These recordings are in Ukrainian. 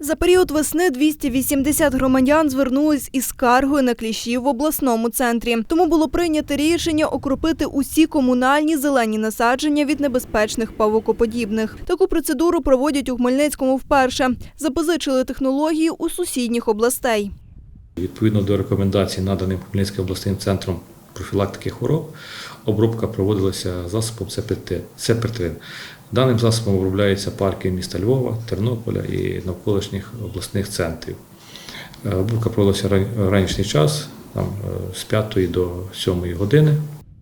За період весни 280 громадян звернулись із скаргою на кліщів в обласному центрі. Тому було прийнято рішення окропити усі комунальні зелені насадження від небезпечних павукоподібних. Таку процедуру проводять у Хмельницькому вперше. Запозичили технології у сусідніх областей. Відповідно до рекомендацій, наданих Хмельницьким обласним центром профілактики хвороб, обробка проводилася засобом сепертин. Даним засобом обробляються парки міста Львова, Тернополя і навколишніх обласних центрів. Е, Обробка проводилася ранішній час, там, е, з 5 до 7 години.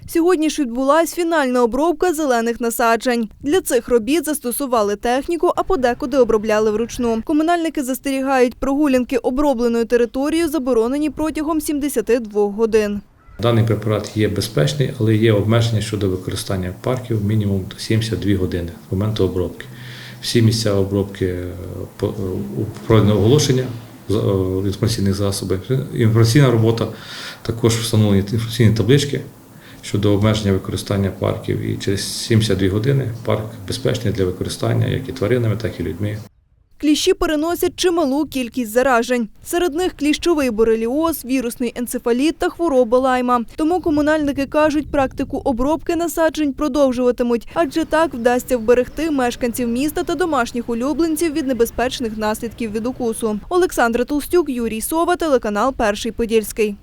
Сьогодні ж відбулась фінальна обробка зелених насаджень. Для цих робіт застосували техніку, а подекуди обробляли вручну. Комунальники застерігають, прогулянки обробленою територією заборонені протягом 72 годин. Даний препарат є безпечний, але є обмеження щодо використання парків мінімум 72 години з моменту обробки. Всі місця обробки е, е, проведено оголошення е, інформаційних засобів. Інформаційна робота також встановлені інформаційні таблички щодо обмеження використання парків. І через 72 години парк безпечний для використання як і тваринами, так і людьми. Кліщі переносять чималу кількість заражень. Серед них кліщовий бореліоз, вірусний енцефаліт та хвороба лайма. Тому комунальники кажуть, практику обробки насаджень продовжуватимуть, адже так вдасться вберегти мешканців міста та домашніх улюбленців від небезпечних наслідків від укусу. Олександра Толстюк, Юрій Сова, телеканал Перший Подільський.